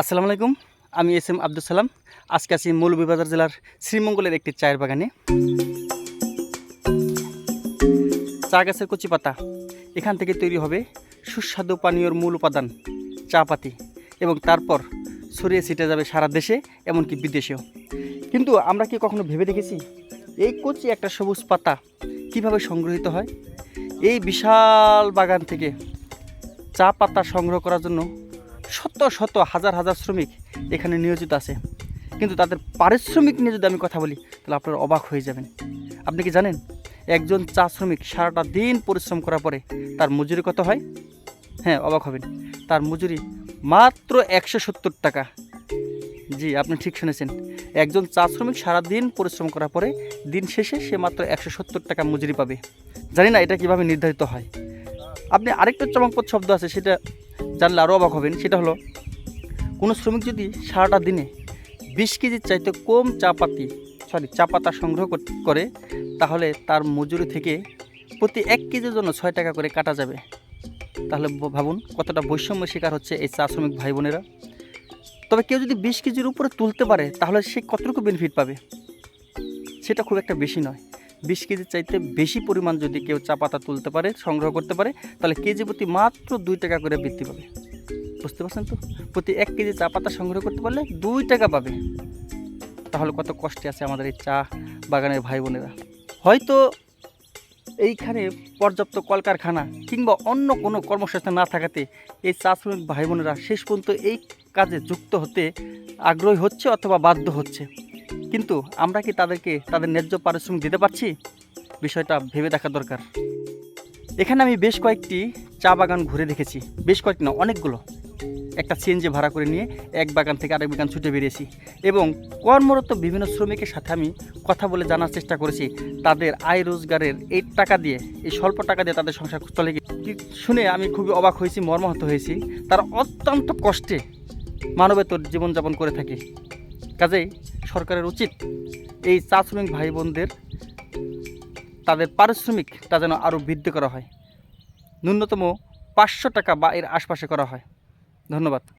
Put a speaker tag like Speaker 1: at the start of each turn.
Speaker 1: আসসালামু আলাইকুম, আমি এস এম আব্দুল সালাম। আজকে আছি মৌলভীবাজার জেলার শ্রীমঙ্গলের একটি চায়ের বাগানে। চা গাছের কচি পাতা। এখান থেকে তৈরি হবে সুস্বাদু পানীয়র মূল উপাদান চা পাতি এবং তারপর ছড়িয়ে ছিটে যাবে সারা দেশে, এমনকি বিদেশেও। কিন্তু আমরা কি কখনো ভেবে দেখেছি, এই কচি একটা সবুজ পাতা কীভাবে সংগ্রহিত হয়? এই বিশাল বাগান থেকে চা পাতা সংগ্রহ করার জন্য শত শত হাজার হাজার শ্রমিক এখানে নিয়োজিত আছে। কিন্তু তাদের পারিশ্রমিক নিয়ে যদি আমি কথা বলি, তাহলে আপনারা অবাক হয়ে যাবেন। আপনি কি জানেন, একজন চা শ্রমিক সারাটা দিন পরিশ্রম করার পরে তার মজুরি কত হয়? হ্যাঁ অবাক হবেন। তার মজুরি মাত্র একশো সত্তর টাকা। জি, আপনি ঠিক শুনেছেন। একজন চা শ্রমিক সারাদিন পরিশ্রম করার পরে দিন শেষে সে মাত্র একশো সত্তর টাকা মজুরি পাবে। জানি না এটা কীভাবে নির্ধারিত হয়। আপনি আরেকটা চমকপদ শব্দ আছে, সেটা জানলে আরও অবাক হবেন, সেটা হলো, কোনো শ্রমিক যদি সারাটা দিনে বিশ কেজির চাইতে কম চা পাতি সরি চা পাতা সংগ্রহ করে তাহলে তার মজুরি থেকে প্রতি এক কেজির জন্য ছয় টাকা করে কাটা যাবে। তাহলে ভাবুন কতটা বৈষম্য শিকার হচ্ছে এই চা শ্রমিক ভাই বোনেরা তবে কেউ যদি বিশ কেজির উপরে তুলতে পারে, তাহলে সে কতটুকু বেনিফিট পাবে? সেটা খুব একটা বেশি নয়। বিশ কেজির চাইতে বেশি পরিমাণ যদি কেউ চা পাতা তুলতে পারে, সংগ্রহ করতে পারে, তাহলে কেজি প্রতি মাত্র দুই টাকা করে বৃদ্ধি পাবে। বুঝতে পারছেন তো? প্রতি এক কেজি চা পাতা সংগ্রহ করতে পারলে দুই টাকা পাবে। তাহলে কত কষ্টে আছে আমাদের এই চা বাগানের ভাই বোনেরা। হয়তো এইখানে পর্যাপ্ত কলকারখানা কিংবা অন্য কোনো কর্মসংস্থান না থাকাতে এই চা শ্রমিক ভাই বোনেরা শেষ পর্যন্ত এই কাজে যুক্ত হতে আগ্রহী হচ্ছে অথবা বাধ্য হচ্ছে। কিন্তু আমরা কি তাদেরকে তাদের ন্যায্য পারিশ্রমিক দিতে পারছি? বিষয়টা ভেবে দেখা দরকার। এখানে আমি বেশ কয়েকটি চা বাগান ঘুরে দেখেছি। বেশ কয়েকটি না, অনেকগুলো। একটা সিএনজি ভাড়া করে নিয়ে এক বাগান থেকে আরেক বাগান ছুটে বেরিয়েছি এবং কর্মরত বিভিন্ন শ্রমিকের সাথে আমি কথা বলে জানার চেষ্টা করেছি। তাদের আয় রোজগারের এই টাকা দিয়ে, এই স্বল্প টাকা দিয়ে তাদের সংসার চলে কি- শুনে আমি খুবই অবাক হয়েছি, মর্মাহত হয়েছি। তারা অত্যন্ত কষ্টে মানবেতর জীবনযাপন করে থাকে। কাজেই সরকারের উচিত এই চা শ্রমিক ভাই বোনদের তাদের পারিশ্রমিকটা যেন আরও বৃদ্ধি করা হয়, ন্যূনতম পাঁচশো টাকা বা এর আশপাশে করা হয়। ধন্যবাদ।